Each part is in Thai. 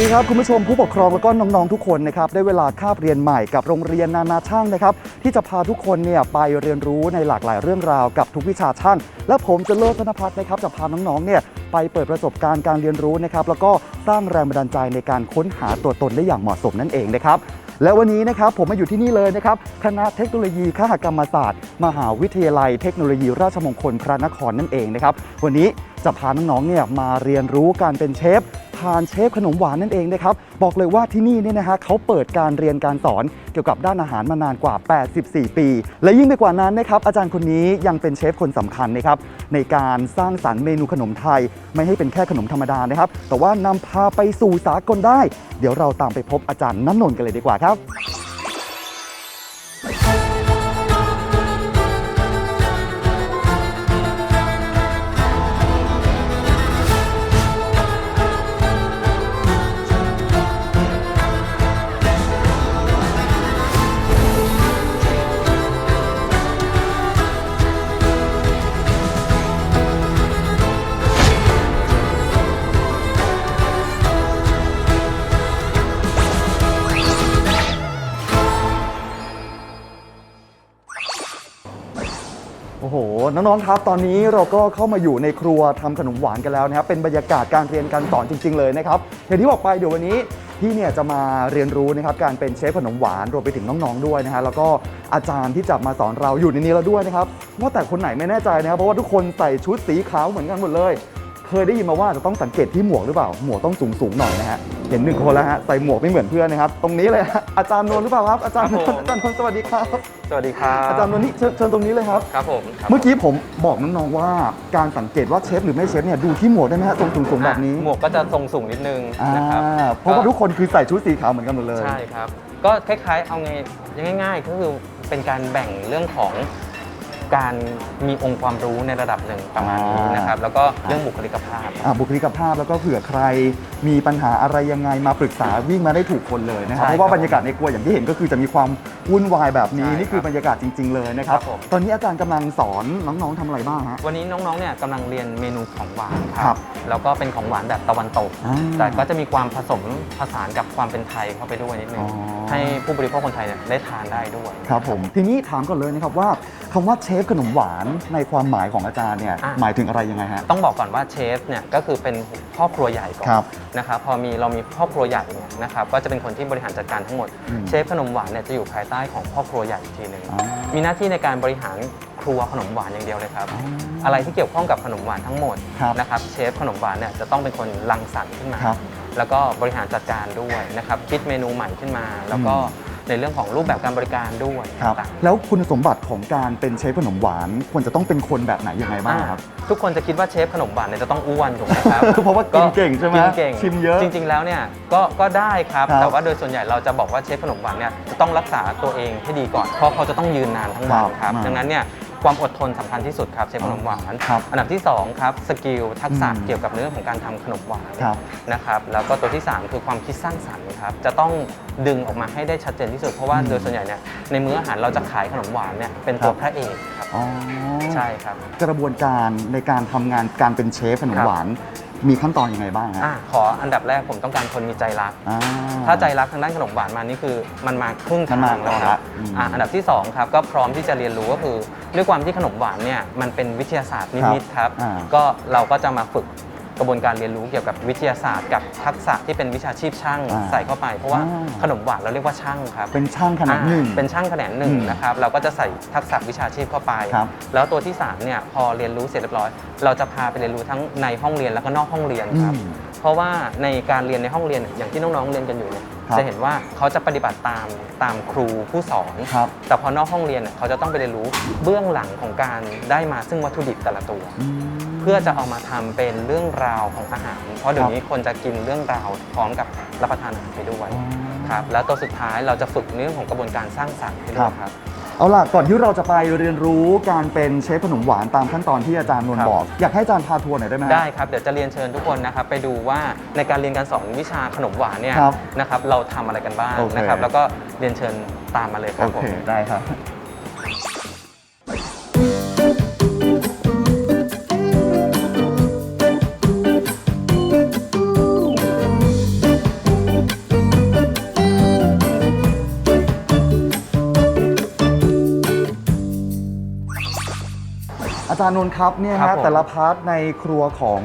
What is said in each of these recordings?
สวัสดีครับคุณผู้ชมผู้ปกครองแล้วก็น้องๆทุกคนนะครับได้เวลาคาบเรียนใหม่กับโรงเรียนนานาช่างนะครับที่จะพาทุกคนเนี่ยไปเรียนรู้ในหลากหลายเรื่องราวกับทุกวิชาช่าง และผมจะเลิศธนพัฒน์นะครับจะพาน้องๆเนี่ยไปเปิดประสบการณ์การเรียนรู้นะครับแล้วก็สร้างแรงบันดาลใจในการค้นหาตัวตนได้อย่างเหมาะสมนั่นเองนะครับและวันนี้นะครับผมมาอยู่ที่นี่เลยนะครับคณะเทคโนโลยีคหกรรมศาสตร์ มหาวิทยาลัยเทคโนโลยีราชมงคลพระนครนั่นเองนะครับวันนี้จะพาน้องๆเนี่ยมาเรียนรู้การเป็นเชฟ ทานเชฟขนมหวานนั่นเองนะครับ บอกเลยว่าที่นี่เนี่ยนะฮะเขาเปิดการเรียนการสอนเกี่ยวกับด้านอาหารมานานกว่า 84 ปี และยิ่งไปกว่านั้นนะครับอาจารย์คนนี้ยังเป็นเชฟคนสำคัญนะครับในการสร้างสรรค์เมนูขนมไทย ไม่ให้เป็นแค่ขนมธรรมดานะครับ แต่ว่านำพาไปสู่สากลได้ เดี๋ยวเราตามไปพบอาจารย์น้ำนนท์กันเลยดีกว่าครับ น้องๆ ครับ ตอนนี้เราก็เข้ามาอยู่ในครัวทำขนมหวานกันแล้วนะครับ เป็นบรรยากาศการเรียนการสอนจริง ๆ เลยนะครับ อย่างที่บอกไปเดี๋ยววันนี้พี่เนี่ยจะมาเรียนรู้นะครับการเป็นเชฟขนมหวานรวมไปถึงน้องๆ ด้วยนะฮะ แล้วก็อาจารย์ที่จะมาสอนเราอยู่ในนี้แล้วด้วยนะครับ ว่าแต่คนไหนไม่แน่ใจนะครับ เพราะว่าทุกคนใส่ชุดสีขาวเหมือนกันหมดเลย เคยได้ยินมาว่าจะต้องสังเกตที่หมวกหรือเปล่า หมวกต้องสูงสูงๆหน่อยนะฮะ เห็นหนึ่งคนแล้วฮะ ใส่หมวกไม่เหมือนเพื่อนนะครับ ตรงนี้เลยฮะอาจารย์นนท์หรือเปล่าครับ อาจารย์นนครับท์ผมอาจารย์นนท์สวัสดีครับ สวัสดีครับ อาจารย์นนท์นี่เชิญเชิญตรงนี้เลยครับ ครับผมครับเมื่อกี้ผมบอกน้องๆว่าการสังเกตว่าเชฟหรือไม่เชฟเนี่ยดูที่หมวกได้ไหมฮะทรงสูงๆแบบนี้อะหมวกก็จะทรงสูงนิดนึงอ่านะครับเพราะว่าทุกคนคือใส่ชุดสีขาวเหมือนกันหมดเลย ใช่ครับ ก็คล้ายๆ เอาไงง่ายๆก็คือเป็นการแบ่งเรื่องของ การมีองค์ความรู้ในระดับหนึ่งประมาณนี้นะครับแล้วก็เรื่องบุคลิกภาพ อ่าบุคลิกภาพแล้วก็เผื่อใครมีปัญหาอะไรยังไงมาปรึกษาวิ่งมาได้ถูกคนเลยนะครับใช่เพราะว่าครับบรรยากาศในครัวอย่างที่เห็นก็คือจะมีความวุ่นวายแบบนี้ใช่นี่คือครับบรรยากาศจริง ๆ เลยนะครับครับผม ตอนนี้อาจารย์กำลังสอนน้องๆทำอะไรบ้างฮะ วันนี้น้องๆเนี่ยกำลังเรียนเมนูของหวานคครัรับบแล้วก็เป็นของหวานแบบตะวันตก อ่าแต่ก็จะมีความผสมผสานกับความเป็นไทยเข้าไปด้วยนิดนึอ๋งอ ให้ผู้บริโภคคนไทยเนี่ยได้ทานได้ด้วย ครับผมทีนี้ถามก่อนเลยนะครับว่า คำว่าเชฟขนมหวานในความหมายของอาจารย์เนี่ยอะ หมายถึงอะไรยังไงฮะ ต้องบอกก่อนว่าเชฟเนี่ยก็คือเป็นครอบครัวใหญ่ก่อนครับนะครับพอมีเรามีครอบครัวใหญ่เนี่ยนะครับก็จะเป็นคนที่บริหารจัดการทั้งหมด อืมเชฟขนมหวานเนี่ยจะอยู่ภายใต้ของครอบครัวใหญ่อีกทีหนึ่งอ๋อมีหน้าที่ในการบริหารครัวขนมหวานอย่างเดียวเลยครับอ๋อออะไรที่เกี่ยวข้องกับขนมหวานทั้งหมดครับนะครับเชฟขนมหวานเนี่ยจะต้องเป็นคนรังสรรค์ขึ้นมา ครับแล้วก็บริหารจัดการด้วยนะครับคิดเมนูใหม่ขึ้นมา แล้วก็อืม ในเรื่องของรูปแบบการบริการด้วยครับ ต่างๆแล้วคุณสมบัติของการเป็นเชฟขนมหวานควรจะต้องเป็นคนแบบไหนยังไงบ้างครับ อ่าทุกคนจะคิดว่าเชฟขนมหวานเนี่ยจะต้องอ้วนถูกไหมครับ เพราะว่ากินเก่งใช่ไหมกินเก่งชิมเยอะจริง ๆ แล้วเนี่ยก็ก็ได้ครับ ครับแต่ว่าโดยส่วนใหญ่เราจะบอกว่าเชฟขนมหวานเนี่ยจะต้องรักษาตัวเองให้ดีก่อน เพราะเขาจะต้องยืนนานทั้งวันครับครับอ่าดังนั้นเนี่ย ความอดทนสำคัญที่สุดครับเชฟขนมหวาน ครับอันดับที่สองครับสกิลทักษะอืมเกี่ยวกับเรื่องของการทำขนมหวานครับนะครับแล้วก็ตัวที่สามคือความคิดสร้างสรรค์ครับจะต้องดึงออกมาให้ได้ชัดเจนที่สุด เพราะว่าอืมโดยส่วนใหญ่เนี่ยในมื้ออาหารเราจะขายขนมหวานเนี่ยเป็นตัวครับ พระเอกครับอ๋อใช่ครับ กระบวนการในการทำงานการเป็นเชฟขนมครับหวาน มีขั้นตอนยังไงบ้างฮะอะขออันดับแรกผมต้องการคนมีใจรัก อ่ ถ้าใจรักทางด้านขนมหวานมานี่คือมันมาครึ่งมันทามางแล้วก่อนครัละบอืมอะอันดับที่สองครับก็พร้อมที่จะเรียนรู้ก็คือ ด้วยความที่ขนมหวานเนี่ยมันเป็นวิทยาศาสตร์นิดๆครับ อ่าก็เราก็จะมาฝึก กระบวนการเรียนรู้เกี่ยวกับวิทยาศาสตร์ กับทักษะที่เป็นวิชาชีพช่างอ่าใส่เข้าไป เพราะว่าอ่า ขนมหวานเราเรียกว่าช่างครับเป็นช่างขนาดหนึ่ง อ่าเป็นช่างแขนงหนึ่งอืมนะครับเราก็จะใส่ทักษะวิชาชีพเข้าไป ครับแล้วตัวที่สามเนี่ยพอเรียนรู้เสร็จเรียบร้อย เราจะพาไปเรียนรู้ทั้งในห้องเรียนแล้วก็นอกห้องเรียนครับ อืมเพราะว่าในการเรียนในห้องเรียนอย่างที่น้องๆเรียนกันอยู่เนี่ยครับ จะเห็นว่าเขาจะปฏิบัติตามตามครูผู้สอน ครับ แต่พอนอกห้องเรียนเนี่ยเขาจะต้องไปเรียนรู้เบื้องหลังของการได้มาซึ่งวัตถุดิบแต่ละตัว อืม เพื่อจะเอามาทำเป็นเรื่องราวของอาหาร เพราะเดี๋ยวนี้คนจะกินเรื่องราวพร้อมกับรับประทานอาหารไปด้วยอ๋อครับแล้วตัวสุดท้ายเราจะฝึกเรื่องของกระบวนการสร้างสรรค์ให้ด้วยครับเอาล่ะก่อนที่เราจะไปเรียนรู้การเป็นเชฟขนมหวานตามขั้นตอนที่อาจารย์นนครัท์บบอก อยากให้อาจารย์พาทัวร์หน่อยได้ไหมฮะได้ครับเดี๋ยวจะเรียนเชิญทุกคนนะครับไปดูว่าในการเรียนการสอนวิชาขนมหวานเนี่ยครับนะครับเราทำอะไรกันบ้างโอเคนะครับแล้วก็เรียนเชิญตามมาเลยครัโอบผเคมได้ครับารย์นนท์ครับเนี่ยครัฮะบผม แต่ละพาร์ทในครัวของ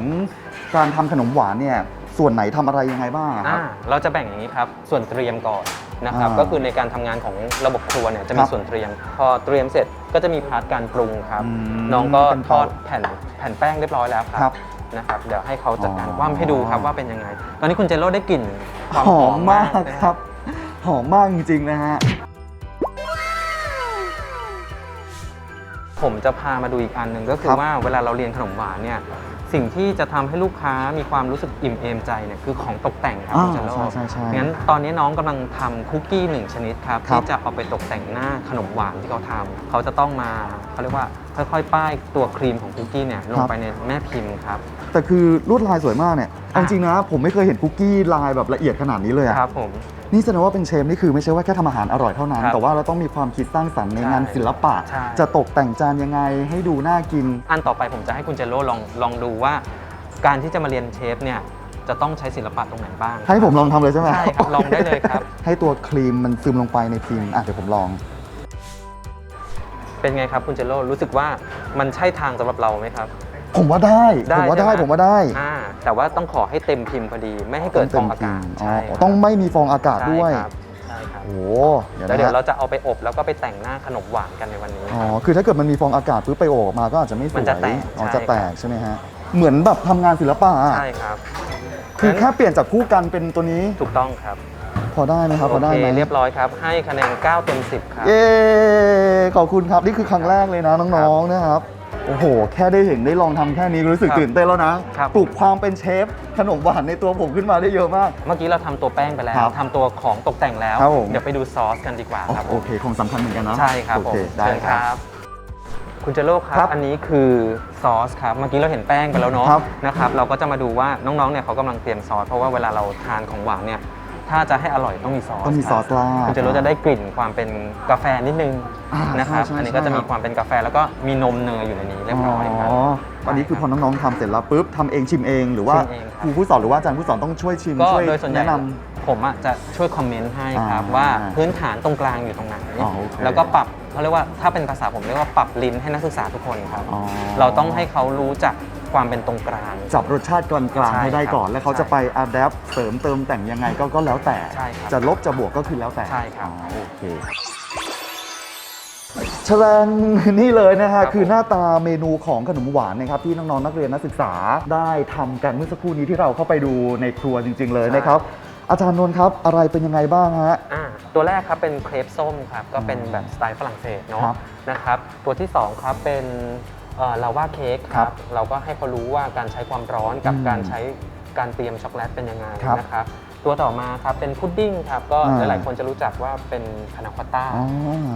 การทำขนมหวานเนี่ยส่วนไหนทำอะไรยังไงบ้างอะคอ่ารับ เราจะแบ่งอย่างนี้ครับส่วนเตรียมก่อนนะครับอ่าก็คือในการทำงานของระบบครัวเนี่ยจะมีครับส่วนเตรียม พอเตรียมเสร็จก็จะมีพาร์ทการปรุงครับ อืมน้องก็เป็นทต่ออดแผ่นแผ่นแป้งเรียบร้อยแล้วคครัรับนะครับเดี๋ยวให้เขาจัดการอ๋อว่ำให้ดูครับว่าเป็นยังไง ตอนนี้คุณเจโร่ได้กลิ่นความหหออมมมามากกครับ หอมมากจริงๆนะฮะ ผมจะพามาดูอีกอันหนึ่งก็คืครัอบว่าเวลาเราเรียนขนมหวานเนี่ยสิ่งที่จะทำให้ลูกค้ามีความรู้สึกอิ่มเอมใจเนี่ยคือของตกแต่งครับอ่าคุณเจโร่ใช่ใช่ใช่งั้นตอนนี้น้องกำลังทำคุกกี้หนึ่งชนิดครับครับที่จะเอาไปตกแต่งหน้าขนมหวานที่เขาทำเขาจะต้องมาเขาเรียกว่า ค่อยๆ ป้ายตัวครีมของคุกกี้เนี่ยลงไปในแม่พิมพ์ครับ แต่คือลวดลายสวยมากเนี่ยเอาจริงนะ ผมไม่เคยเห็นคุกกี้ลายแบบละเอียดขนาดนี้เลยอะครับผมนี่แสดงว่าเป็นเชฟนี่คือไม่ใช่ว่าแค่ทำอาหารอร่อยเท่านั้นครับแต่ว่าเราต้องมีความคิดสร้างสรรค์ในใช่งานศิลปะ ใช่ จะตกแต่งจานยังไงให้ดูน่ากิน อันต่อไปผมจะให้คุณเจโร่ลองลองดูว่า การที่จะมาเรียนเชฟเนี่ยจะต้องใช้ศิลปะตรงไหนบ้างให้ผมลองทำเลยใช่ไหมใช่ครับลองได้เลยครับ ให้ตัวครีมมันซึมลงไปในพิมพ์อะเดี๋ยวผมลอง เป็นไงครับคุณเจโร่รู้สึกว่ามันใช่ทางสำหรับเราไหมครับ ผมว่าได้ได้ผมว่าได้ใช่ไหมผมว่าได้อ่าแต่ว่าต้องขอให้เต็มพิมพ์พอดี ไม่ให้เกิดฟองอากาศอ๋อใช่ครับต้องไม่มีฟองอากาศด้วย ใช่ครับใช่ครับโอ้โหเดี๋ยวแล้วนะเดี๋ยวฮะเราจะเอาไปอบแล้วก็ไปแต่งหน้าขนมหวานกันในวันนี้ อ๋อ คือถ้าเกิดมันมีฟองอากาศปุ๊บไปโอบออกมาก็อาจจะไม่สวยมันจะแตกอ๋อใช่ จะแตกใช่ไหมฮะ เหมือนแบบทำงานศิลปะอะใช่ครับคือแค่เปลี่ยนจากคู่กันเป็นตัวนี้ ถูกต้องครับ พอได้ไหมครับพอได้โอเคไหมเรียบร้อยครับ ให้คะแนน 9 เต็ม 10 ครับ เย้ขอบคุณครับนี่คือครั้งแรกเลยนะน้องๆนะครับโอ้โห แค่ได้เห็นได้ลองทำแค่นี้ก็รู้สึกครับตื่นเต้นแล้วนะครับปลุกความเป็นเชฟขนมหวานในตัวผมขึ้นมาได้เยอะมาก เมื่อกี้เราทำตัวแป้งไปแล้วครับทำตัวของตกแต่งแล้วครับผมเดี๋ยวไปดูซอสกันดีกว่าครับ โอเค คงสำคัญเหมือนกันเนาะใช่ครับโอผมเคได้เชิญครับ คุณเจโร่คครัรับบอันนี้คือซอสครับ เมื่อกี้เราเห็นแป้งไปแล้วเนาะครับนะครับ เราก็จะมาดูว่าน้องๆ เนี่ยเขากำลังเตรียมซอส เพราะว่าเวลาเราทานของหวานเนี่ย ถ้าจะให้อร่อยต้องมีซอสต้องมีซอสครับราดคุณเจโร่จะได้กลิ่นความเป็นกาแฟนิดนึงอ่านะครับใช่ใช่อันนี้ก็จะมีใช่ความเป็นกาแฟแล้วก็มีนมเนยอยู่ในนี้เรียบร้อยครับ อ๋ออันนี้คือพอน้องๆทำเสร็จแล้วปุ๊บทำเองชิมเองหรือว่าชิมเองครับ ครูผู้สอนหรือว่าอาจารย์ผู้สอนต้องช่วยชิมก็ช่วยโดยส่วนใหญ่แนะนำผมอะจะช่วยคอมเมนต์ให้ครับ อ่าว่าพื้นฐานตรงกลางอยู่ตรงไหน อ๋อโอเคแล้วก็ปรับเขาเรียกว่าถ้าเป็นภาษาผมเรียกว่าปรับลิ้นให้นักศึกษาทุกคนครับอ๋อ เราต้องให้เขารู้จัก ความเป็นตรงกลาง จับรสชาติกลางๆใช่ให้ได้ก่อนครับแล้วเขาจะไปอัดแอปเสริมเติมแต่งยังไงก็ก็แล้วแต่ ใช่ครับจะลบจะบวกก็คือแล้วแต่ใช่ครับ อ๋อโอเคแฉลงนี่เลยนะครัฮะบคือหน้าตาเมนูของขนมหวานนะครับที่น้องๆนักเรียนนักศึกษาได้ทำกันเมื่อสักครู่นี้ที่เราเข้าไปดูในครัวจริง ๆ เลยนะครับ อาจารย์นนท์ครับอะไรเป็นยังไงบ้างฮะ อ่าตัวแรกครับเป็นเครปส้มครับก็เป็นแบบสไตล์ฝรั่งเศสเนาะครับนะครับ ตัวที่2ครับเป็น ลาวาเค้กคครัรับบเราก็ให้เขารู้ว่าการใช้ความร้อนกับอืมการใช้การเตรียมช็อกโกแลตเป็นยังไงครับนะครับตัวต่อมาครับเป็นพุดดิ้งครับก็อ่าหลายๆคนจะรู้จักว่าเป็นพานาคอตต้าอ๋อ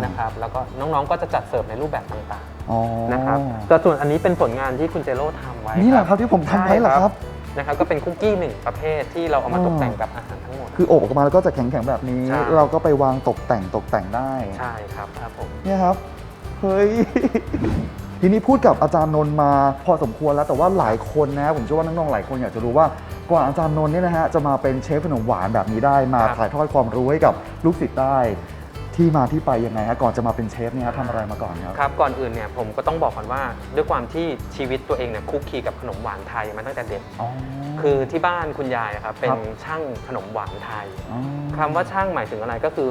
นะครับแล้วก็น้องๆก็จะจัดเสิร์ฟในรูปแบบต่างอ๋อๆนะครับแต่ส่วนอันนี้เป็นผลงานที่คุณเจโร่ทำไว้นี่แหละครับที่ผมทำไว้เหรอครับนะครับก็เป็นคุกกี้หนึ่งประเภทที่เราเอามาอ๋อตกแต่งกับอาหารทั้งหมด คือโอบออกมาแล้วก็จะแข็งๆแบบนี้ ใช่ เราก็ไปวางตกแต่งตกแต่งได้ ใช่ครับครับผม เนี่ยครับ เฮ้ย ทีนี้พูดกับอาจารย์นนท์มาพอสมควรแล้วแต่ว่าหลายคนนะผมเชื่อว่าน้องๆหลายคนอยากจะรู้ว่ากว่าอาจารย์นนท์เนี่ยนะฮะจะมาเป็นเชฟขนมหวานแบบนี้ได้มาครับถ่ายทอดความรู้ให้กับลูกศิษย์ได้ ที่มาที่ไปยังไงฮะก่อนจะมาเป็นเชฟเนี่ยฮะทำอะไรมาก่อนครับ ครับก่อนอื่นเนี่ยผมก็ต้องบอกก่อนว่า ด้วยความที่ชีวิตตัวเองเนี่ยคุกคีกับขนมหวานไทยมาตั้งแต่เด็ก อ๋อ คือที่บ้านคุณยายอะครับเป็นครับ ช่างขนมหวานไทย อ๋อ คำว่าช่างหมายถึงอะไรก็คือ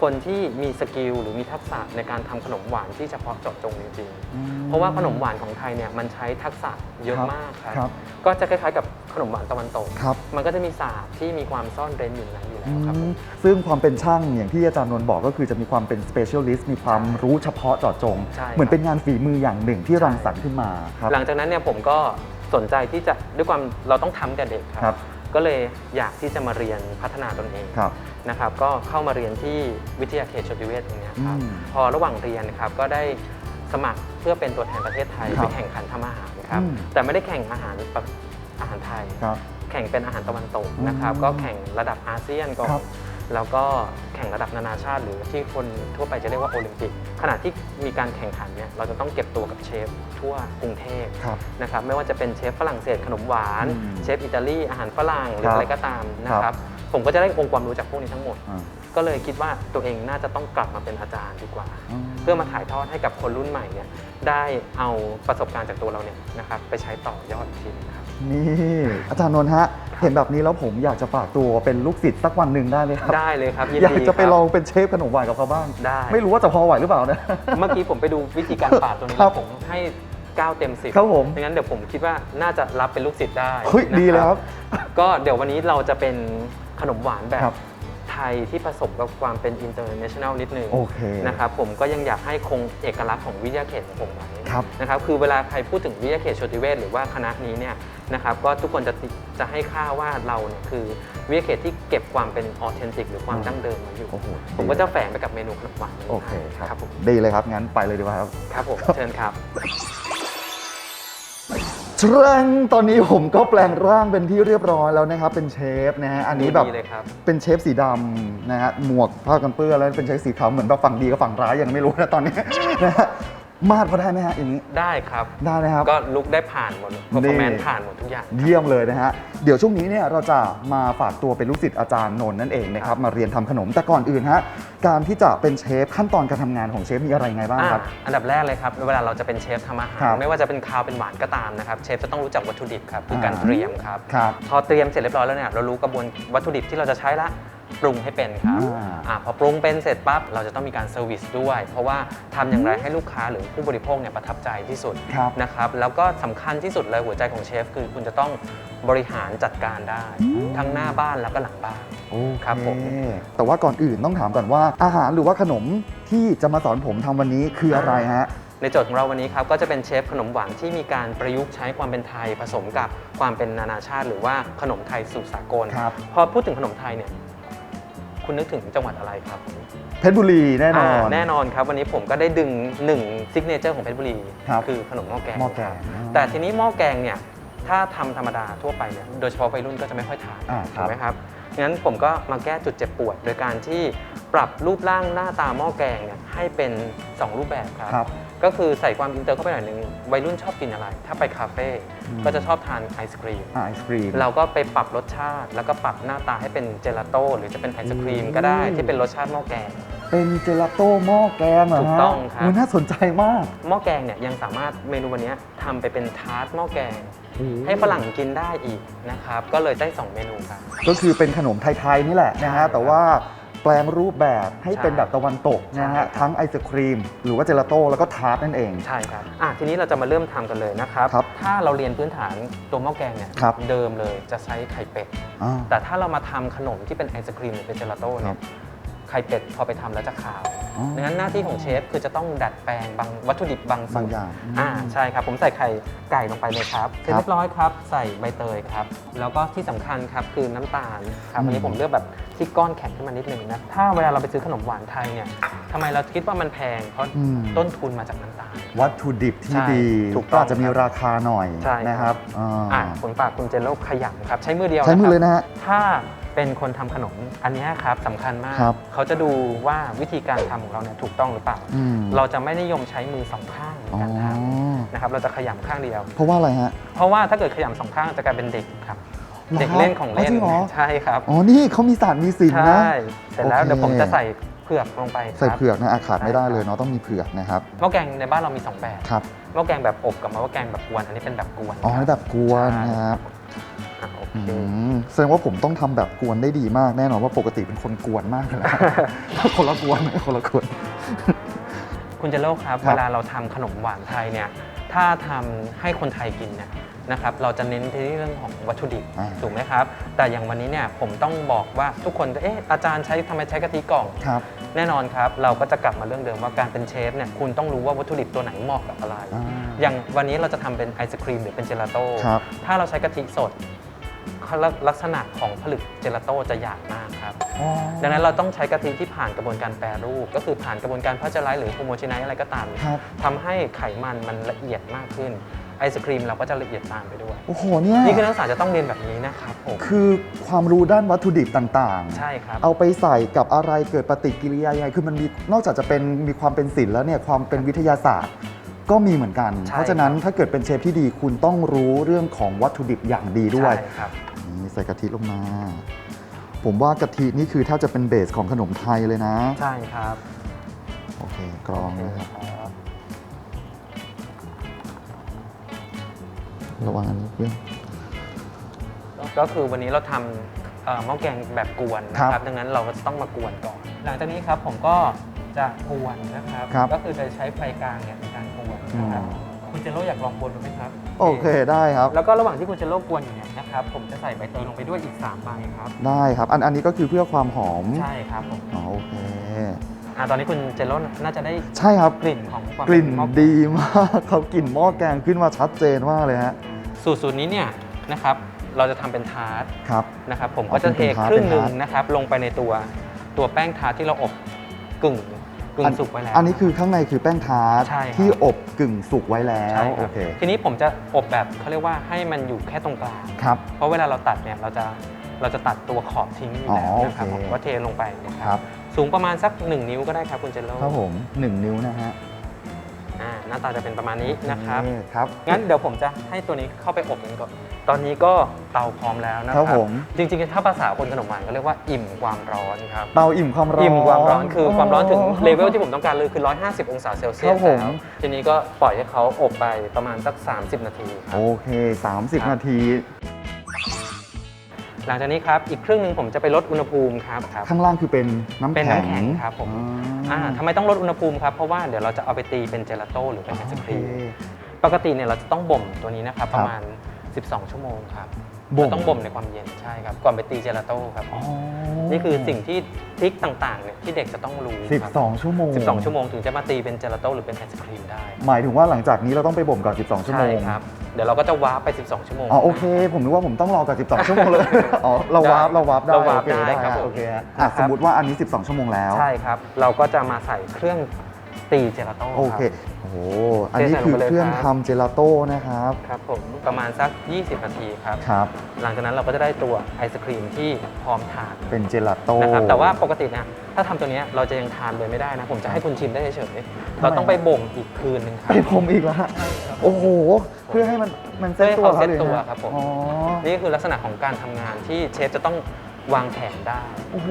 คนที่มีสกิลหรือมีทักษะในการทำขนมหวานที่เฉพาะเจาะจงจริงอืมๆเพราะว่าขนมหวานของไทยเนี่ยมันใช้ทักษะเยอะครับมากครับครับก็จะคล้ายๆกับขนมหวานตะวันตกครับมันก็จะมีศาสตร์ที่มีความซ่อนเร้นอยู่ในนั้นอยู่แล้วครับผมซึ่งความเป็นช่างอย่างที่อาจารย์นนท์บอกก็คือจะมีความเป็น specialist มีความรู้เฉพาะเจาะจงใช่เหมือนเป็นงานฝีมืออย่างหนึ่งที่รังสรรค์ขึ้นมาครับหลังจากนั้นเนี่ยผมก็สนใจที่จะด้วยความเราต้องทำแต่เด็กคครัรับบ ก็เลยอยากที่จะมาเรียนพัฒนาตนเองครับ นะครับ ก็เข้ามาเรียนที่วิทยาเขตชลบุรีตรงเนี้ยครับ อืมพอระหว่างเรียนนะครับก็ได้สมัครเพื่อเป็นตัวแทนประเทศไทยครัไปบแข่งขันทำอาหารครับ อืม แต่ไม่ได้แข่งอาหารแบบอาหารไทย ครับ แข่งเป็นอาหารตะวันตกนะครับ อืมก็แข่งระดับอาเซียนก่อครันบ แล้วก็แข่งระดับนานาชาติ หรือที่คนทั่วไปจะเรียกว่าโอลิมปิกขณะที่มีการแข่งขันเนี่ยเราจะต้องเก็บตัวกับเชฟทั่วกรุงเทพครับนะครับไม่ว่าจะเป็นเชฟฝรั่งเศสขนมหวาน อืมเชฟอิตาลีอาหารฝรั่งหรืครัอบอะไรก็ตามนะคครัรับบ ผมก็จะได้องค์ความรู้จากพวกนี้ทั้งหมด อ่าก็เลยคิดว่าตัวเองน่าจะต้องกลับมาเป็นอาจารย์ดีกว่า เพื่อมาถ่ายทอดให้กับคนรุ่นใหม่เนี่ยได้เอาประสบการณ์จากตัวเราเนี่ยนะครับไปใช้ต่อยอดอีกทีหนึงครับ นี่อาจารย์นนท์ฮะ เห็นแบบนี้แล้วผมอยากจะฝากตัวเป็นลูกศิษย์สักวันหนึ่งได้ไหมครับ ได้เลยครับยินอยากดีจะไปครับลองเป็นเชฟขนมหวานกับเขาบ้างได้ ไม่รู้ว่าจะพอไหวหรือเปล่านะ เมื่อกี้ผมไปดูวิธีการปาดตัวนี้ครัแล้บวผมให้ 9 เต็ม 10ครับผมดังนั้นเดี๋ยวผมคิดว่าน่าจะรับเป็นลูกศิษย์ได้เฮ้ยนะดีเลยครับก็เดี๋ยววันนี้เราจะเป็นขนมหวานแบครับบไท ยที่ผสมกับความเป็น international นิดนึงโอเคนะครับผมก็ยังอยากให้คงเอกลักษณ์ของวิทยาเขตของผมไว้ครับนะครับคือเวลาใครพูดถึงวิทยาเขตโชติเวศหรือว่าคณะนี้เนี่ยนะครับก็ทุกคนจะติจะให้ค่าว่าเราเนี่ยคือวิทยาเขตที่เก็บความเป็นออเทนติกหรือความดั้งเดิมมาอยู่ โอ้โหผมก็จะแฝงไปกับเมนูขนมหวานนี้โอเคคครัรับบผมดีเลยครับงั้นไปเลยดีกว่าครับ ครับผมเชิญครับเทรงตอนนี้ผมก็แปลงร่างเป็นที่เรียบร้อยแล้วนะครับ เป็นเชฟนะฮะอันนี้แบบดีเลยครับ เป็นเชฟสีดำนะฮะหมวกผ้ากันเปื้อนแล้วเป็นเชฟสีขาวเหมือนแบบฝั่งดีกับฝั่งร้ายยังไม่รู้นะตอนนี้นะฮะ มาดพอได้ไหมฮะอย่างนี้ ได้ครับ ได้นะครับ ก็ลุกได้ผ่านหมดนี่เพอร์แมนผ่านหมดทุกอย่าง เยี่ยมเลยนะฮะ เดี๋ยวช่วงนี้เนี่ยเราจะมาฝากตัวเป็นลูกศิษย์อาจารย์นนท์นั่นเองนะครับ มาเรียนทำขนมแต่ก่อนอื่นฮะ การที่จะเป็นเชฟขั้นตอนการทำงานของเชฟมีอะไรไงบ้างครับ อะอันดับแรกเลยครับ เวลาเราจะเป็นเชฟทำอาหารครับไม่ว่าจะเป็นคาวเป็นหวานก็ตามนะครับ เชฟจะต้องรู้จักวัตถุดิบครับคือการอ่า เตรียมครับ ครับ พอเตรียมเสร็จเรียบร้อยแล้วเนี่ยเรารู้กระบวนวัตถุดิบที่เราจะใช้ละ ปรุงให้เป็นครับอ่าอ่าพอปรุงเป็นเสร็จปั๊บเราจะต้องมีการเซอร์วิสด้วย เพราะว่าทำอย่างไรให้ลูกค้าหรือผู้บริโภคเนี่ยประทับใจที่สุดครับ นะครับแล้วก็สำคัญที่สุดเลยหัวใจของเชฟคือคุณจะต้องบริหารจัดการได้ ทั้งหน้าบ้านแล้วก็หลังบ้าน โอเครับผม แต่ว่าก่อนอื่นต้องถามก่อนว่า อาหารหรือว่าขนมที่จะมาสอนผมทำวันนี้คืออะไรฮะ ในโจทย์ของเราวันนี้ครับก็จะเป็นเชฟขนมหวานที่มีการประยุกต์ใช้ความเป็นไทยผสมกับความเป็นนานาชาติ หรือว่าขนมไทยสู่สากล ครับพอพูดถึงขนมไทยเนี่ย คุณนึกถึงจังหวัดอะไรครับเพชรบุรีแน่นอนาแน่นอนครับ วันนี้ผมก็ได้ดึงหนึ่งซิกเนเจอร์ของเพชรบุรีครับคือขนมหม้อแกงหม้อแกงแต่ทีนี้หม้อแกงเนี่ยถ้าทำธรรมดาทั่วไปเนี่ยโดยเฉพาะวัยรุ่นก็จะไม่ค่อยทานอ่าครับ ถูกไหมครับงั้นผมก็มาแก้จุดเจ็บปวด โดยการที่ปรับรูปร่างหน้าตาหม้อแกงเนี่ยให้เป็น 2 รูปแบบครับ ครับ ก็คือใส่ความอินเตอร์เข้าไปหน่อยหนึงวัยรุ่นชอบกินอะไร ถ้าไปคาเฟ่อืมก็จะชอบทานไอศครีม อ่าไอศครีม เราก็ไปปรับรสชาติ แล้วก็ปรับหน้าตาให้เป็นเจลาโต้ หรือจะเป็นไอศครีมก็ได้อืมที่เป็นรสชาติหม้อแกง เป็นเจลาโต้หม้อแกงเหรอฮะถูกต้องครับโยน่าสนใจมาก หม้อแกงเนี่ยยังสามารถเมนูวันนี้ทำไปเป็นทาร์ตหม้อแกง ให้ฝรั่งกินได้อีกนะครับก็เลยได้2เมนูครับ ก็คือเป็นขนมไทยๆนี่แหละนะใช่ครัฮะบแต่ว่า แปลงรูปแบบให้ใช่เป็นแบบตะวันตกนะใช่ฮะทั้งไอศครีม หรือว่าเจลาโต้แล้วก็ทาร์ตนั่นเอง ใช่ครับอะทีนี้เราจะมาเริ่มทำกันเลยนะครับครับ ถ้าเราเรียนพื้นฐานตัวหม้อแกงเนี่ยครับเดิมเลยจะใช้ไข่เป็ดอ่าแต่ถ้าเรามาทำขนมที่เป็นไอศครีมหรือเป็นเจลาโต้คเนี่รัยบไข่เป็ดพอไปทำแล้วจะขาวอ๋อ ดังนั้นหน้าที่ของเชฟคือจะต้องดัดแปลงบางวัตถุดิบบางบาส่งวนอย่างอ่าใช่ครับ ผมใส่ไข่ไก่ลงไปเลยครับเสร็จครับเรียบร้อยครับ ใส่ใบเตยครับ แล้วก็ที่สำคัญครับคือน้ำตาลครับอืมวันนี้ผมเลือกแบบที่ก้อนแข็งขึ้นมานิดนึงนะถ้าเวลาเราไปซื้อขนมหวานไทยเนี่ยทำไมเราคิดว่ามันแพงเพราะอืมต้นทุนมาจากน้ำตาล วัตถุดิบที่ใช่ดีถูกต้องก็อาจจะมีราคาหน่อยใช่ครับนะครับอ่าอะคุณปากคุณเจนโลกขยำครับ ใช้มือเดียวใช้มือเลยนะนะฮะ ถ้า เป็นคนทำขนมอันเนี้ยครับสำคัญมากครับเขาจะดูว่าวิธีการทำของเราเนี่ยถูกต้องหรือเปล่าอืมเราจะไม่นิยมใช้มือสองข้างในอ๋อการทำนะครับเราจะขยำข้างเดียว เพราะว่าอะไรฮะเพราะว่าถ้าเกิดขยำสองข้างจะกลายเป็นเด็กครับหรอเด็กเล่นของเล่นอ๋อจริงเหรอใช่ครับอ๋อนี่เขามีศาสตร์มีศิลป์ใช่นะเสร็จแล้วโอเคเดี๋ยวผมจะใส่เผือกลงไปครับใส่เผือกนะอาขาดไม่ได้ใช่ครับเลยเนาะต้องมีเผือกนะครับหม้อแกงในบ้านเรามีสองแบบครับหม้อแกงแบบอบกับหม้อแกงแบบกวน อันนี้เป็นแบบกวนอ๋อครับแบบกวนนะครับอะโออืเคม แสดงว่าผมต้องทำแบบกวนได้ดีมากแน่นอนว่าปกติเป็นคนกวนมากเลยนะคนละกวนคนละกวนคุณเจโลครับครับ เวลาเราทำขนมหวานไทยเนี่ย ถ้าทำให้คนไทยกินเนี่ยนะครับ เราจะเน้นที่เรื่องของวัตถุดิบอ่าถูกไหมครับ แต่อย่างวันนี้เนี่ยผมต้องบอกว่าทุกคนจะเอ๊ะอาจารย์ใช้ทำไมใช้กะทิกล่องครับแน่นอนครับ เราก็จะกลับมาเรื่องเดิมว่าการเป็นเชฟเนี่ยคุณต้องรู้ว่าวัตถุดิบตัวไหนเหมาะกับอะไรอ่าอย่างวันนี้เราจะทำเป็นไอศครีมหรือเป็นเจลาโต้ครับถ้าเราใช้กะทิสด ลักษณะของผลึกเจลาโต้จะหยาบมากครับอ๋อดังนั้นเราต้องใช้กะทิที่ผ่านกระบวนการแปรรูป ก็คือผ่านกระบวนการพัชไลซ์หรือโฮโมจิไนซ์อะไรก็ตามเนี่ยครับทำให้ไขมันมันละเอียดมากขึ้น ไอศครีมเราก็จะละเอียดตามไปด้วย โอ้โหเนี่ยนี่คือนักศึกษาจะต้องเรียนแบบนี้นะครับผม คือความรู้ด้านวัตถุดิบต่างๆ ใช่ครับ เอาไปใส่กับอะไรเกิดปฏิกิริยายังไง คือมันมีนอกจากจะเป็นมีความเป็นศิลป์แล้วเนี่ยความเป็นวิทยาศาสตร์ ก็มีเหมือนกัน ใช่เพราะฉะนั้นครับถ้าเกิดเป็นเชฟที่ดีคุณต้องรู้เรื่องของวัตถุดิบอย่างดีด้วยใช่ครับ นี่ใส่กะทิลงมา ผมว่ากะทินี่คือถ้าจะเป็นเบสของขนมไทยเลยนะ ใช่ครับโอเคกรองนะครับครับระวังอันนี้เพื่อน ก็คือวันนี้เราทำเอ่อหม้อแกงแบบกวนนะคครัรับบดังนั้นเราก็จะต้องมากวนก่อน หลังจากนี้ครับผมก็จะกวนนะครับ ครับ ก็คือจะใช้ไฟกลางเนี่ยในการกวนนะครับ อืมคุณเจโร่อยากลองกวนดูไหมครับโอเคได้ครับ แล้วก็ระหว่างที่คุณเจโร่กวนอยู่เนี่ยนะครับผมจะใส่ใบเตยลงไปด้วยอีก3ใบครับได้ครับ อันอันนี้ก็คือเพื่อความหอมใช่ครับผมอ๋อโอเค อ่าตอนนี้คุณเจโร่น่าจะได้ใช่ครับกลิ่นของความกลิ่นเป็หม้อดีมากเขากลิ่นหม้อแกงขึ้นมาชัดเจนมากเลยฮะสูตรสูตรนี้เนี่ยนะครับเราจะทำเป็นทาร์ต ครับ นะครับผมอ๋อก็จะเป็นเททาร์ตครึ่งหนึ่งเป็นทาร์ต นะครับลงไปในตัวตัวแป้งทาร์ตที่เราอบกึ่ง กึ่งสุกไว้แล้ว อันนี้คือข้างในคือแป้งทาร์ตใช่ครับ ที่อบกึ่งสุกไว้แล้ใช่วคโอรับเคทีนี้ผมจะอบแบบเขาเรียกว่าให้มันอยู่แค่ตรงกลาง ครับ เพราะเวลาเราตัดเนี่ยเราจะเราจะตัดตัวขอบทิ้งอยู่แล้วอ๋อนะครับโอเค ผมก็เทลงไปนะคครัรับบสูงประมาณสัก 1 นิ้วก็ได้ครับคุณเจโร่ครับผมหนึ่งนิ้วนะฮะอ่าหน้าตาจะเป็นประมาณนี้นะครับนี่ครับงั้นเดี๋ยวผมจะให้ตัวนี้เข้าไปอบกันก่อน ตอนนี้ก็เตาพร้อมแล้วนะคครัรับบผมจริงๆ ถ้าภาษาคนขนมหวานก็เรียกว่าอิ่มความร้อนครับ เตาอิ่มความร้อน อิ่มความร้อนคือความร้อนถึงเลเวลที่ผมต้องการเลยคือ 150 องศาเซลเซียครัสบผม แล้วทีนี้ก็ปล่อยให้เขาอบไปประมาณสัก 30 นาทีครัโอบเค ครับ 30 นาที หลังจากนี้ครับอีกครึ่งหนึ่งผมจะไปลดอุณหภูมิครับครับ ข้างล่างคือเป็นน้ำเป็นแข็งน้ำแข็งครับผม อ่าอ่าทำไมต้องลดอุณหภูมิครับ เพราะว่าเดี๋ยวเราจะเอาไปตีเป็นเจลาโต้หรือเป็นไอศโอคเครีมปกติเนี่ยเราจะต้องบ่มตัวนี้นะครับคปรับระมาณ 12 ชั่วโมงครับบ่ม เราต้องบ่มในความเย็นใช่ครับก่อนไปตีเจลาโต้ครับ อ๋อนี่คือสิ่งที่ทริคต่างๆเนี่ยที่เด็กจะต้องรู้ครับ12 ชั่วโมง12 ชั่วโมงถึงจะมาตีเป็นเจลาโต้หรือเป็นไอศครีมได้หมายถึงว่าหลังจากนี้เราต้องไปบ่มก่อน 12 ชั่วโมใช่งครับเดี๋ยวเราก็จะวาร์ปไป 12 ชั่วโมง อ๋อโอเค ผมนึกว่าผมต้องรอกับ12 ชั่วโมงเลย อ๋อเราวาร์ปเราวาร์ปได้เราวาร์ปโอเคได้ครับฮะผมโอเคฮะอะครับ สมมติว่าอันนี้ 12 ชั่วโมงแล้ว ใช่ครับ เราก็จะมาใส่เครื่อง ตีเจลาโต้โอครับเคโอ้โห อันนี้คือเครื่องทำเจลาโต้นะครับ ครับผมประมาณสัก 20 นาทีครับ ครับ หลังจากนั้นเราก็จะได้ตัวไอศครีมที่พร้อมทานเป็นเจลาโต้ นะครับแต่ว่าปกติเนี่ยถ้าทำตัวเนี้ยเราจะยังทานเลยไม่ได้นะ ผมจะให้คุณชิมได้เฉยๆเราต้องไปบ่มอีกคืนหนึ่งครับไอผมอีกแล้วฮะ โอ้โห เพื่อให้มันมันเซ็ตตัวเพื่อให้เขาเซ็ตลยตัวฮะครับผม อ๋อ นี่คือลักษณะของการทำงานที่เชฟจะต้อง วางแผนได้ โอ้โห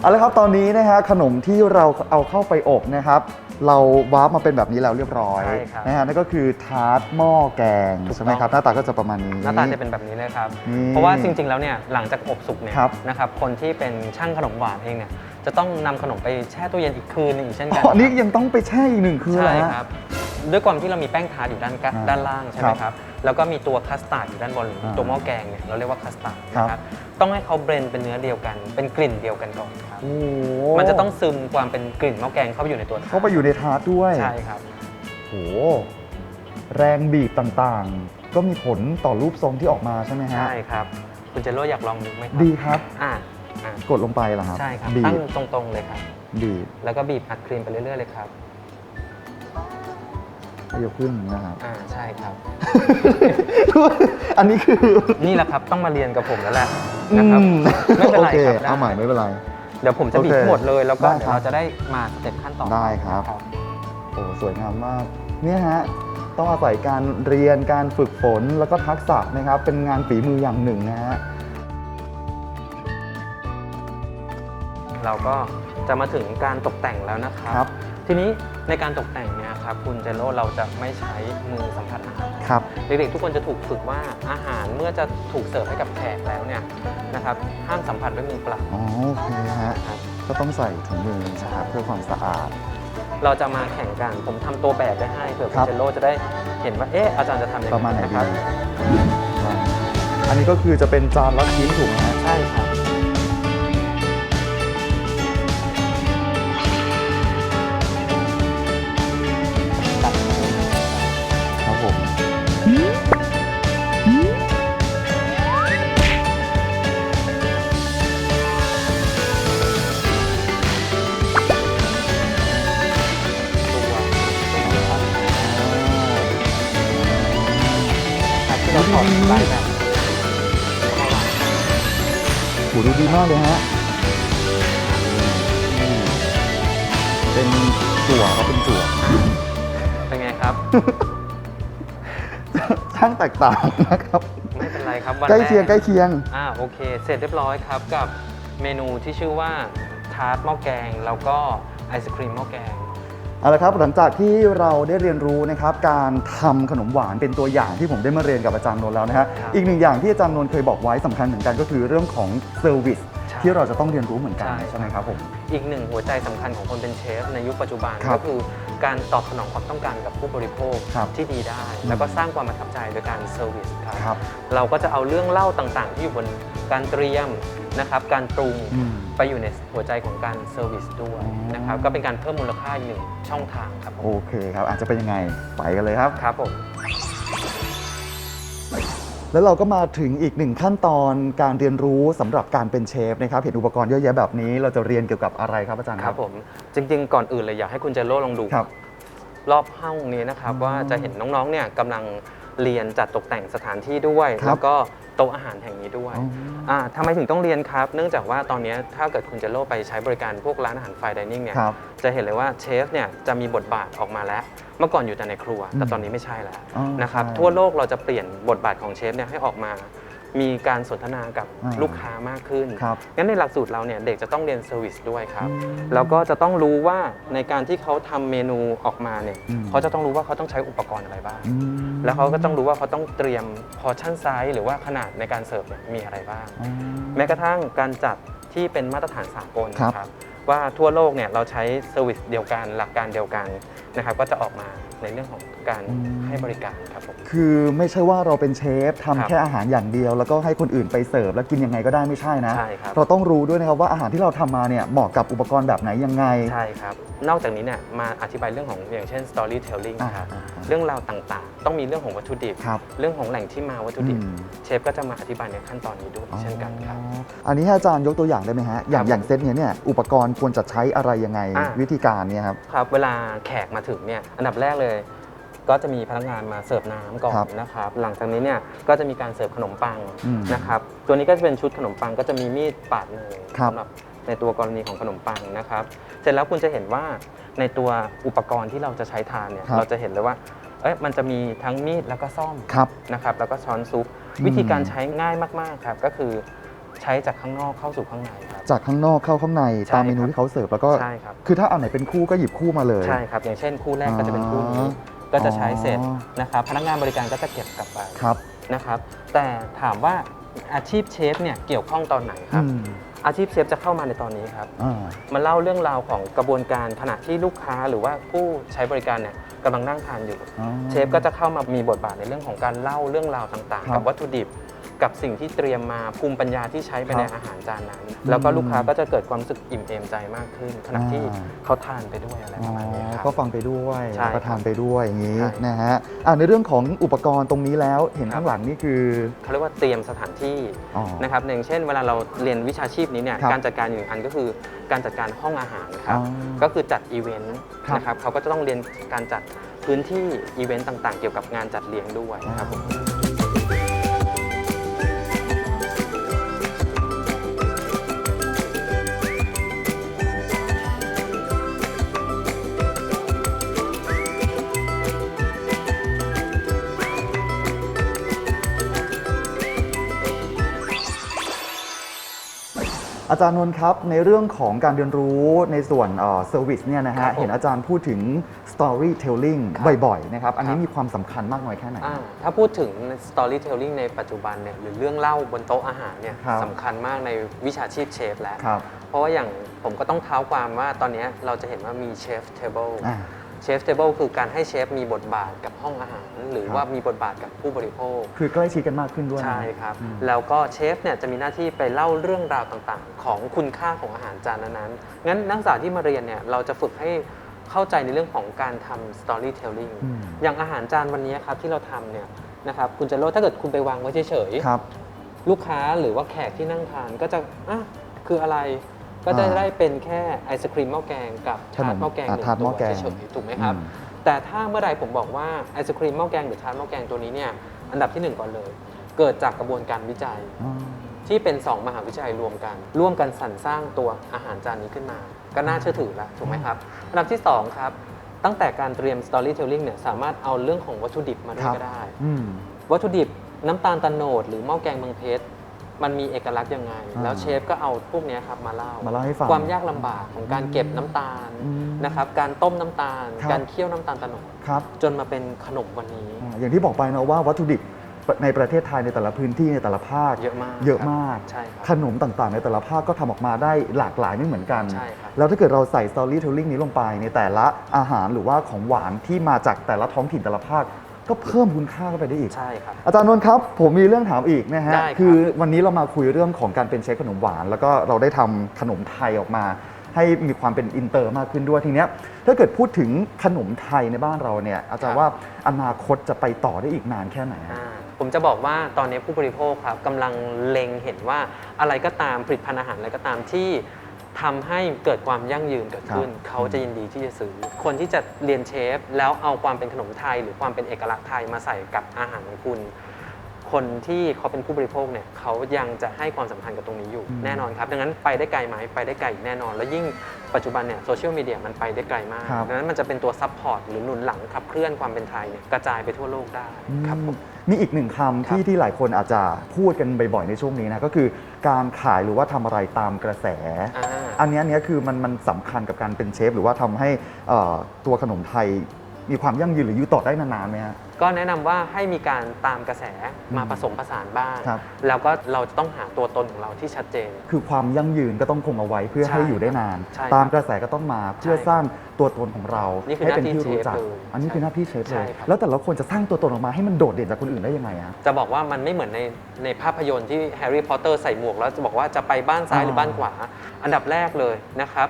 เอาละครับตอนนี้นะฮะขนมที่เราเอาเข้าไปอบนะครับ เราวาร์ปมาเป็นแบบนี้แล้วเรียบร้อยใช่ครับ นะฮะนั่นก็คือทาร์ตหม้อแกงถูกต้องใช่ไหมครับหน้าตาก็จะประมาณนี้ หน้าตาจะเป็นแบบนี้เลยครับ นี่เพราะว่าจริงๆ แล้วเนี่ยหลังจากอบสุกเนี่ยครับ นะครับ คนที่เป็นช่างขนมหวานเองเนี่ยจะต้องนำขนมไปแช่ตู้เย็นอีกคืนหนึงอีกเช่นอ๋กัออันนี้ยังต้องไปแช่อีกหนึ่งคืนเหรใช่อฮะ ครับ ด้วยความที่เรามีแป้งทาร์ตอยู่ด้านกะอ่าด้านล่างใช่ไหมครับครับ แล้วก็มีตัวคัสตาร์ดอยู่ด้านบนหรืออ่าตัวหม้อแกงเนี่ยเราเรียกว่าคัสตาร์ดครับนะครับต้องให้เขาเบรนเป็นเนื้อเดียวกัน เป็นกลิ่นเดียวกันก่อนครับโอ้โหมันจะต้องซึมความเป็นกลิ่นหม้อแกงเข้าไปอยู่ในตัวทร์ตเข้าไปอยู่ในทาร์ตด้วยใช่ครับ โอ้โหแรงบีบต่างๆ ก็มีผลต่อรูปทรงที่ออกมาใช่ไหมฮะ ใช่ครับ คุณเจโร่อยากลองดูไหมครับดีครับ อ่าอ่ากดลงไปเหรอครับ ใช่ครับบีตั้งบตรงๆเลยครับ บีบ แล้วก็บีบอัดครีมไปเรื่อยๆเลยครับ ให้ยกขึ้นนะครับ อ่าใช่ครับ อันนี้คือ นี่แหละครับต้องมาเรียนกับผมแล้วแหละนะครับอืมไม่เป็นไรโอเคครับได้เอาใหม่ไม่เป็นไร เดี๋ยวผมจะบีบโอเคทั้งหมดเลย แล้วก็ได้เดี๋ยครัวบเราจะได้มาสเต็ปขั้นต่อได้ครับ โอ้สวยงามมาก เนี่ยฮะ ต้องอาศัยการเรียนการฝึกฝนแล้วก็ทักษะนะครับ เป็นงานฝีมืออย่างหนึ่งนะฮะ เราก็จะมาถึงการตกแต่งแล้วนะครับ ครับ ทีนี้ในการตกแต่งเนี่ยครับคุณเจโร่เราจะไม่ใช้มือสัมผัสอาหารครับ เด็กๆทุกคนจะถูกฝึกว่าอาหารเมื่อจะถูกเสิร์ฟให้กับแขกแล้วเนี่ยนะครับห้ามสัมผัสด้วยมือเปล่าอ๋อโอเคฮะครับ ก็ต้องใส่ถุงมือนะครับเพื่อความสะอาด เราจะมาแข่งกันผมทำตัวแบบไว้ให้เผื่อคุครัณบ เจโร่จะได้เห็นว่าเอ๊ะอาจารย์จะทำยังประมาณไงไหนนะดีครับ อันนี้ก็คือจะเป็นจานละชิ้นถูกไหมฮะใช่ครับครับ มากเลยฮะอืมเป็นจั่วครับเป็นจั่วเป็นไงครับ ช่างแตกต่างนะครับ ไม่เป็นไรครับวันใกล้แรกเคียงใกล้เคียง อ่าโอเค เสร็จเรียบร้อยครับกับเมนูที่ชื่อว่า ทาร์ตหม้อแกง แล้วก็ไอศครีมหม้อแกง เอาละครับหลังจากที่เราได้เรียนรู้นะครับการทำขนมหวานเป็นตัวอย่างที่ผมได้มาเรียนกับอาจารย์นนท์แล้วนะฮะครับอีกหนึ่งอย่างที่อาจารย์นนท์เคยบอกไว้สำคัญเหมือนกันก็คือเรื่องของเซอร์วิสใช่ที่เราจะต้องเรียนรู้เหมือนกันใช่ใช่ไหมครับผมอีกหนึ่งหัวใจสำคัญของคนเป็นเชฟในยุคปัจจุบันครับก็คือการตอบสนองความต้องการกับผู้บริโภคครับที่ดีได้ แล้วก็สร้างความประทับใจโดยการเซอร์วิสครับครับเราก็จะเอาเรื่องเล่าต่างๆ ที่อยู่บนการเตรียม นะครับ การปรุงอืม ไปอยู่ในหัวใจของการเซอร์วิสด้วยอ๋อนะครับ ก็เป็นการเพิ่มมูลค่าอีกหนึ่งช่องทางครับผโอมเคครับ อาจจะเป็นยังไงไปกันเลยครับ ครับผม แล้วเราก็มาถึงอีกหนึ่งขั้นตอนการเรียนรู้สำหรับการเป็นเชฟนะครับ เห็นอุปกรณ์เยอะแยะแบบนี้ เราจะเรียนเกี่ยวกับอะไรครับอาจารย์ ครับผม จริง ๆ ก่อนอื่นเลยอยากให้คุณเจโร่ลองดู ครับ รอบห้องนี้นะครับอ๋อว่าจะเห็นน้องๆเนี่ยกำลังเรียนจัดตกแต่งสถานที่ด้วย ครับแล้วก็ โต๊ะอาหารแห่งนี้ด้วยอ๋ออ่าทำไมถึงต้องเรียนครับ เนื่องจากว่าตอนนี้ถ้าเกิดคุณเจโร่ไปใช้บริการพวกร้านอาหารไฟดิเนิ่งเนี่ย ครับจะเห็นเลยว่าเชฟเนี่ยจะมีบทบาทออกมาแล้ว เมื่อก่อนอยู่แต่ในครัว แต่อืมตอนนี้ไม่ใช่แล้วอ๋อนะครับ ใช่ ทั่วโลกเราจะเปลี่ยนบทบาทของเชฟเนี่ยให้ออกมา มีการสนทนากับอ่าลูกค้ามากขึ้น ครับงั้นในหลักสูตรเราเนี่ยเด็กจะต้องเรียนเซอร์วิสด้วยครับอืมแล้วก็จะต้องรู้ว่าในการที่เขาทำเมนูออกมาเนี่ยอืม เขาจะต้องรู้ว่าเขาต้องใช้อุปกรณ์อะไรบ้าง อืมแล้วเขาก็ต้องรู้ว่าเขาต้องเตรียมพอชั่นไซส์หรือว่าขนาดในการเสิร์ฟเนี่ยมีอะไรบ้าง อ๋อ แม้กระทั่งการจัดที่เป็นมาตรฐานสากลครับ นะครับ ว่าทั่วโลกเนี่ยเราใช้เซอร์วิสเดียวกันหลักการเดียวกันนะครับ ก็จะออกมาในเรื่องของการให้บริการครับผม คือไม่ใช่ว่าเราเป็นเชฟทำครับแค่อาหารอย่างเดียว แล้วก็ให้คนอื่นไปเสิร์ฟแล้วกินยังไงก็ได้ไม่ใช่นะ ใช่ครับ เราต้องรู้ด้วยนะครับว่าอาหารที่เราทำมาเนี่ยเหมาะกับอุปกรณ์แบบไหนยังไง ใช่ครับ นอกจากนี้เนี่ยมาอธิบายเรื่องของอย่างเช่น storytelling อ่าครับ อ่าอ่า เรื่องราวต่างๆ ต้องมีเรื่องของวัตถุดิบ ครับ เรื่องของแหล่งที่มาวัตถุดิบ อืม เชฟก็จะมาอธิบายในขั้นตอนนี้ด้วยเช่นกันครับ อ๋ออันนี้ให้อาจารย์ยกตัวอย่างได้ไหมฮะ อย่างครับอย่างเซตเนี้ยเนี่ยอุปกรณ์ควรจะใช้อะไรยังไงอ่า วิธีการเนี่ยครับ ครับ เวลาแขกมาถึงเนี่ย อันดับแรกเลย ก็จะมีพนักงานมาเสิร์ฟน้ำก่อครันบนะครับ หลังจากนี้เนี่ยก็จะมีการเสิร์ฟขนมปังอืมนะครับ ตัวนี้ก็จะเป็นชุดขนมปังก็จะมีมีดปาดเนยครับ สำหรับในตัวกรณีของขนมปังนะครับ เสร็จแล้วคุณจะเห็นว่าในตัวอุปกรณ์ที่เราจะใช้ทานเนี่ยครับ เราจะเห็นเลยว่าเอ้ยมันจะมีทั้งมีดแล้วก็ซ่อม ครับ นะครับแล้วก็ช้อนซุป อืม วิธีการใช้ง่ายมากๆครับ ก็คือใช้จากข้างนอกเข้าสู่ข้างในครับ จากข้างนอกเข้าข้างในใช่ตามเมนูครับ ที่เขาเสิร์ฟแล้วก็ ใช่ครับ คือถ้าอันไหนเป็นคู่ก็หยิบคู่มาเลย ใช่ครับ อย่างเช่นคู่แรกก็จะเป็นคู่อ๋นี้อ ก็จะใช้เสร็จอ๋อนะครับพนักงานบริการก็จะเก็บกลับไปครับนะครับ แต่ถามว่าอาชีพเชฟเนี่ยเกี่ยวข้องตอนไหนครับอืมอาชีพเชฟจะเข้ามาในตอนนี้ครับอ่ามาเล่าเรื่องราวของกระบวนการขณะที่ลูกค้าหรือว่าผู้ใช้บริการเนี่ยกำลังนั่งทานอยู่อ๋อเชฟก็จะเข้ามามีบทบาทในเรื่องของการเล่าเรื่องราวต่างครัๆบกับวัตถุดิบ กับสิ่งที่เตรียมมาภูมิปัญญาที่ใช้ไปครับในอาหารจานนั้น แล้วก็ลูกค้าก็จะเกิดความรู้สึกอิ่มเอมใจมากขึ้น ขณะที่อ่าเขาทานไปด้วยอะไรอ๋ประมาณนี้คอรับก็ฟังไปด้วยใช่ประทานไปด้วยอย่างนี้ใช่นะฮะอ่าในเรื่องของอุปกรณ์ตรงนี้แล้วเห็นครับข้างหลังนี่คือเขาเรียกว่าเตรียมสถานที่อ๋อนะครับอย่างเช่น เวลาเราเรียนวิชาชีพนี้เนี่ยครับการจัดการอยู่หนึ่งอันก็คือการจัดการห้องอาหารครับอ๋อก็คือจัดอีเวนต์ครับนะครับเขาก็จะต้องเรียนการจัดพื้นที่อีเวนต์ต่างๆ เกี่ยวกับงานจัดเลี้ยงด้วยครับผม อาจารย์นนท์ครับ ในเรื่องของการเรียนรู้ในส่วนเซอร์วิสเนี่ยนะครัฮะบผมเห็นอาจารย์พูดถึง storytelling ครับบ่อยๆนะครับอันนี้ครับมีความสำคัญมากน้อยแค่ไหนอ่าถ้าพูดถึง storytelling ในปัจจุบันเนี่ยหรือเรื่องเล่าบนโต๊ะอาหารเนี่ยครับสำคัญมากในวิชาชีพเชฟแล้วครับเพราะว่าอย่างผมก็ต้องเท้าความว่าตอนนี้เราจะเห็นว่ามีเชฟเทเบิลอ่า เชฟเทเบิลคือการให้เชฟมีบทบาทกับห้องอาหาร หรือครับว่ามีบทบาทกับผู้บริโภค คือใกล้ชิดกันมากขึ้นด้วยนะใช่ครับ อืม แล้วก็เชฟเนี่ยจะมีหน้าที่ไปเล่าเรื่องราวต่างๆ ของคุณค่าของอาหารจานนั้นๆ งั้นนักศึกษาที่มาเรียนเนี่ยเราจะฝึกให้เข้าใจในเรื่องของการทำ storytelling อืม อย่างอาหารจานวันนี้ครับที่เราทำเนี่ยนะครับคุณจะรู้ถ้าเกิดคุณไปวางไว้เฉยครับ ๆ ลูกค้าหรือว่าแขกที่นั่งทานก็จะอะคืออะไร ก็จะอ่าได้เป็นแค่ไอศครีมหม้อแกงกับขนทาร์มตหม้อแกงหอ่านึ่งทาร์ตหม้ตัอวแกงเฉยๆถูกไหมครับ อืม แต่ถ้าเมื่อไหรผมบอกว่าไอศครีมหม้อแกงหรือทาร์ตหม้อแกงตัวนี้เนี่ยอันดับที่หนึ่งก่อนเลย เกิดจากกระบวนการวิจัยอ๋อที่เป็น 2 มหาวิทยาลัยรวมกัน ร่วมกันสรรสร้างตัวอาหารจานนี้ขึ้นมา ก็น่าเชื่อถือแล้วถูกไหมครับอันดับที่ 2 ครับ ตั้งแต่การเตรียม storytelling เนี่ยสามารถเอาเรื่องของวัตถุดิบมาด้วยครับ ก็ได้ อืม วัตถุดิบน้ำตาลตะโนดหรือหม้อแกงเมืองเพชร มันมีเอกลักษณ์ยังไง อ่าแล้วเชฟก็เอาพวกเนี้ยครับมาเล่ามาเล่าให้ฟังความยากลำบากของการเก็บน้ำตาลอืมนะครับ การต้มน้ำตาล ครับ การเคี่ยวน้ำตาลตะโนดครับจนมาเป็นขนมวันนี้ อ่าอย่างที่บอกไปนะว่าวัตถุดิบในประเทศไทยในแต่ละพื้นที่ในแต่ละภาคเยอะมากเยอะครับมากใช่ครับขนมต่างๆ ในแต่ละภาคก็ทำออกมาได้หลากหลายไม่เหมือนกัน ใช่ครับ แล้วถ้าเกิดเราใส่ storytelling นี้ลงไปในแต่ละอาหารหรือว่าของหวานที่มาจากแต่ละท้องถิ่นแต่ละภาค ก็เพิ่มคุณค่าเข้าไปได้อีก ใช่ครับ อาจารย์นนท์ครับ ผมมีเรื่องถามอีกนะฮะได้ครับคือวันนี้เรามาคุยเรื่องของการเป็นเชฟขนมหวาน แล้วก็เราได้ทำขนมไทยออกมา ให้มีความเป็นอินเตอร์มากขึ้นด้วยทีเนี้ยถ้าเกิดพูดถึงขนมไทยในบ้านเราเนี่ยอาจารย์ว่าอนาคตจะไปต่อได้อีกนานแค่ไหนฮะ อ่าผมจะบอกว่าตอนนี้ผู้บริโภคครับกำลังเล็งเห็นว่าอะไรก็ตามผลิตภัณฑ์อาหารอะไรก็ตามที่ ทำให้เกิดความยั่งยืนเกิดขึ้นครับเขาจะยินดีที่จะซื้อ คนที่จะเรียนเชฟ แล้วเอาความเป็นขนมไทย หรือความเป็นเอกลักษณ์ไทยมาใส่กับอาหารของคุณ คนที่เขาเป็นผู้บริโภคเนี่ยเขายังจะให้ความสำคัญกับตรงนี้อยู่อืมแน่นอนครับ ดังนั้นไปได้ไกลไหมไปได้ไกลแน่นอน แล้วยิ่งปัจจุบันเนี่ยโซเชียลมีเดียมันไปได้ไกลมาก ครับ ดังนั้นมันจะเป็นตัวซัพพอร์ตหรือหนุนหลังขับเคลื่อนความเป็นไทยเนี่ยกระจายไปทั่วโลกได้ครับผมมี อีกหนึ่งคำที่ครับที่หลายคนอาจจะพูดกันบ่อยๆในช่วงนี้นะก็คือการขายหรือว่าทำอะไรตามกระแสอ่าอันเนี้ยอันเนี้ยคือมันมันสำคัญกับการเป็นเชฟ หรือว่าทำให้เอ่อตัวขนมไทยมีความยั่งยืนหรืออยู่ต่อได้นานๆไหมฮะ ก็แนะนำว่าให้มีการตามกระแสมาอืมผสมผสานบ้าง ครับ แล้วก็เราจะต้องหาตัวตนของเราที่ชัดเจน คือความยั่งยืนก็ต้องคงเอาไว้เพื่อใช่ให้อยู่ได้นาน ใช่ตามกระแสก็ต้องมาเพื่อใช่สร้างตัวตนของเรานี่คือให้เป็นหน้าที่ที่รู้จักเชฟเลยอันนี้คือหน้าที่เชฟใช่เลยครับ แล้วแต่ละคนจะสร้างตัวตนออกมาให้มันโดดเด่นจากคนอื่นได้ยังไงอะ จะบอกว่ามันไม่เหมือนในในภาพยนตร์ที่แฮร์รี่พอตเตอร์ใส่หมวก แล้วจะบอกว่าจะไปบ้านซ้ายอ่าหรือบ้านขวา อันดับแรกเลยนะครับ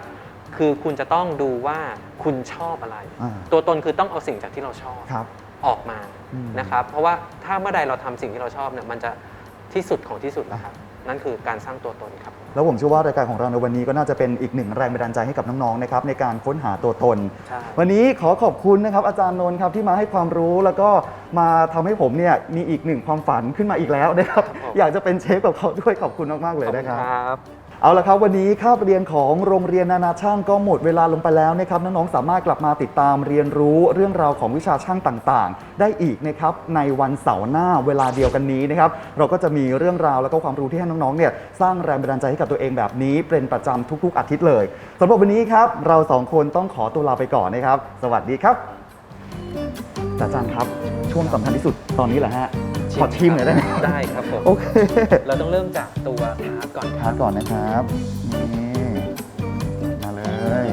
คือคุณจะต้องดูว่าคุณชอบอะไร อ่า ตัวตนคือต้องเอาสิ่งจากที่เราชอบ ครับ ออกมาอืม นะครับเพราะว่าถ้าเมื่อใดเราทำสิ่งที่เราชอบเนี่ยมันจะที่สุดของที่สุดแล้วครับนั่นคือการสร้างตัวตนครับ แล้วผมเชื่อว่ารายการของเราในวันนี้ก็น่าจะเป็นอีกหนึ่งแรงบันดาลใจให้กับน้องๆนะครับในการค้นหาตัวตน ใช่ วันนี้ขอขอบคุณนะครับอาจารย์นนท์ครับที่มาให้ความรู้แล้วก็มาทำให้ผมเนี่ยมีอีกหนึ่งความฝันขึ้นมาอีกแล้วนะครับ ครับผม อยากจะเป็นเชฟกับเขาด้วยขอบคุณมากๆเลยขอบนะณครับ บ เอาละครับวันนี้คาบเรียนของโรงเรียนนานาช่างก็หมดเวลาลงไปแล้วนะครับน้องๆสามารถกลับมาติดตามเรียนรู้เรื่องราวของวิชาช่างต่างๆ ได้อีกนะครับในวันเสาร์หน้าเวลาเดียวกันนี้นะครับเราก็จะมีเรื่องราวแล้วก็ความรู้ที่ให้น้องๆเนี่ยสร้างแรงบันดาลใจให้กับตัวเองแบบนี้ เป็นประจำทุก ๆ อาทิตย์เลยสำหรับวันนี้ครับเราสองคนต้องขอตัวลาไปก่อนนะครับ สวัสดีครับอาจารย์ครับช่วงสำคัญที่สุดตอนนี้แหละฮะ ชิขอทีมหน่อยได้ไหม ได้ครับผม โอเคเราต้องเริ่มจากตัวฮาร์ดก่อนคารัรัก่อนนะครับ นี่ มาเลย